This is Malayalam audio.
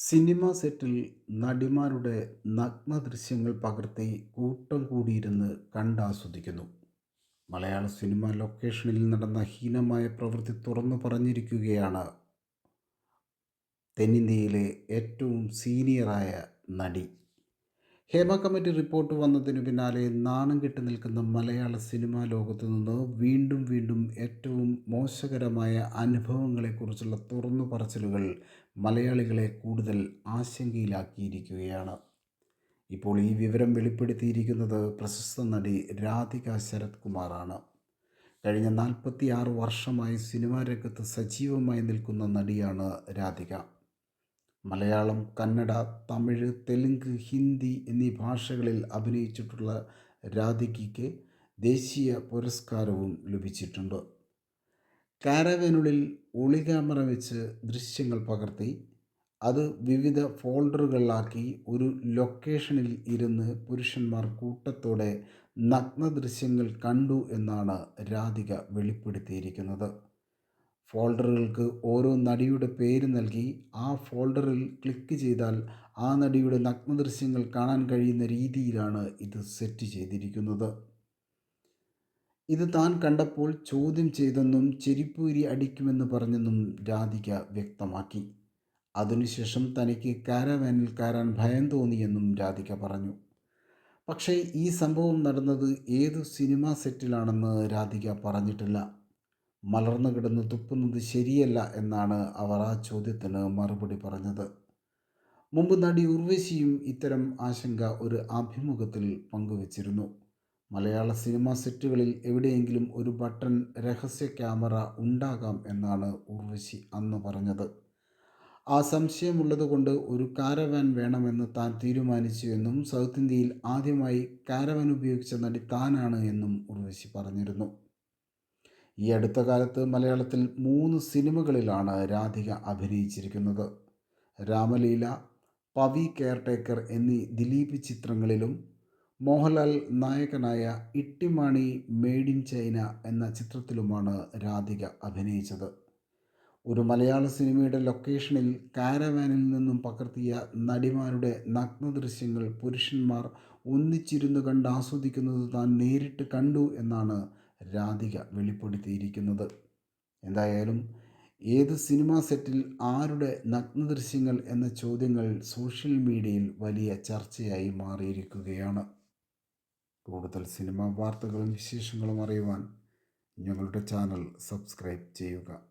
സിനിമ സെറ്റിൽ നടിമാരുടെ നഗ്ന ദൃശ്യങ്ങൾ പകർത്തി കൂട്ടം കൂടിയിരുന്ന് കണ്ടാസ്വദിക്കുന്നു. മലയാള സിനിമ ലൊക്കേഷനിൽ നടന്ന ഹീനമായ പ്രവൃത്തി തുറന്നു പറഞ്ഞിരിക്കുകയാണ് തെന്നിന്ത്യയിലെ ഏറ്റവും സീനിയറായ നടി. ഹേമ കമ്മിറ്റി റിപ്പോർട്ട് വന്നതിനു പിന്നാലെ നാണം കെട്ടി നിൽക്കുന്ന മലയാള സിനിമാ ലോകത്തു നിന്ന് വീണ്ടും വീണ്ടും ഏറ്റവും മോശകരമായ അനുഭവങ്ങളെക്കുറിച്ചുള്ള തുറന്നു പറച്ചിലുകൾ മലയാളികളെ കൂടുതൽ ആശങ്കയിലാക്കിയിരിക്കുകയാണ്. ഇപ്പോൾ ഈ വിവരം വെളിപ്പെടുത്തിയിരിക്കുന്നത് പ്രശസ്ത നടി രാധിക ശരത് കുമാറാണ് കഴിഞ്ഞ നാൽപ്പത്തി ആറ് വർഷമായി സിനിമാ രംഗത്ത് സജീവമായി നിൽക്കുന്ന നടിയാണ് രാധിക. മലയാളം കന്നഡ തമിഴ് തെലുങ്ക് ഹിന്ദി എന്നീ ഭാഷകളിൽ അഭിനയിച്ചിട്ടുള്ള രാധികയ്ക്ക് ദേശീയ പുരസ്കാരവും ലഭിച്ചിട്ടുണ്ട്. കാരവനുള്ളിൽ ഒളി ക്യാമറ വെച്ച് ദൃശ്യങ്ങൾ പകർത്തി അത് വിവിധ ഫോൾഡറുകളിലാക്കി ഒരു ലൊക്കേഷനിൽ ഇരുന്ന് പുരുഷന്മാർ കൂട്ടത്തോടെ നഗ്ന ദൃശ്യങ്ങൾ കണ്ടു എന്നാണ് രാധിക വെളിപ്പെടുത്തിയിരിക്കുന്നത്. ഫോൾഡറുകൾക്ക് ഓരോ നടിയുടെ പേര് നൽകി ആ ഫോൾഡറിൽ ക്ലിക്ക് ചെയ്താൽ ആ നടിയുടെ നഗ്നദൃശ്യങ്ങൾ കാണാൻ കഴിയുന്ന രീതിയിലാണ് ഇത് സെറ്റ് ചെയ്തിരിക്കുന്നത്. ഇത് താൻ കണ്ടപ്പോൾ ചോദ്യം ചെയ്തെന്നും ചെരിപ്പൂരി അടിക്കുമെന്ന് പറഞ്ഞെന്നും രാധിക വ്യക്തമാക്കി. അതിനുശേഷം തനിക്ക് കാരാവാനിൽ കയറാൻ ഭയം തോന്നിയെന്നും രാധിക പറഞ്ഞു. പക്ഷേ ഈ സംഭവം നടന്നത് ഏതു സിനിമാ സെറ്റിലാണെന്ന് രാധിക പറഞ്ഞിട്ടില്ല. മലർന്നു കിടന്ന് തുപ്പുന്നത് ശരിയല്ല എന്നാണ് അവർ ആ ചോദ്യത്തിന് മറുപടി പറഞ്ഞത്. മുമ്പ് നടി ഉർവശിയും ഇത്തരം ആശങ്ക ഒരു അഭിമുഖത്തിൽ പങ്കുവച്ചിരുന്നു. മലയാള സിനിമാ സെറ്റുകളിൽ എവിടെയെങ്കിലും ഒരു ബട്ടൺ രഹസ്യ ക്യാമറ ഉണ്ടാകാം എന്നാണ് ഉർവശി അന്ന് പറഞ്ഞത്. ആ സംശയമുള്ളതുകൊണ്ട് ഒരു കാരവാൻ വേണമെന്ന് താൻ തീരുമാനിച്ചു എന്നും സൗത്ത് ഇന്ത്യയിൽ ആദ്യമായി കാരവാൻ ഉപയോഗിച്ച നടി താനാണ് എന്നും ഉർവശി പറഞ്ഞിരുന്നു. ഈ അടുത്ത കാലത്ത് മലയാളത്തിൽ മൂന്ന് സിനിമകളിലാണ് രാധിക അഭിനയിച്ചിരിക്കുന്നത്. രാമലീല പവി കെയർടേക്കർ എന്നീ ദിലീപ് ചിത്രങ്ങളിലും മോഹൻലാൽ നായകനായ ഇട്ടിമാണി മെയ്ഡ് ഇൻ ചൈന എന്ന ചിത്രത്തിലുമാണ് രാധിക അഭിനയിച്ചത്. ഒരു മലയാള സിനിമയുടെ ലൊക്കേഷനിൽ കാരവാനിൽ നിന്നും പകർത്തിയ നടിമാരുടെ നഗ്ന ദൃശ്യങ്ങൾ പുരുഷന്മാർ ഒന്നിച്ചിരുന്ന് കണ്ട് ആസ്വദിക്കുന്നത് താൻ നേരിട്ട് കണ്ടു എന്നാണ് രാധിക വെളിപ്പെടുത്തിയിരിക്കുന്നത്. എന്തായാലും ഏത് സിനിമാ സെറ്റിൽ ആരുടെ നഗ്നദൃശ്യങ്ങൾ എന്ന ചോദ്യങ്ങൾ സോഷ്യൽ മീഡിയയിൽ വലിയ ചർച്ചയായി മാറിയിരിക്കുകയാണ്. കൂടുതൽ സിനിമാ വാർത്തകളും വിശേഷങ്ങളും അറിയുവാൻ ഞങ്ങളുടെ ചാനൽ സബ്സ്ക്രൈബ് ചെയ്യുക.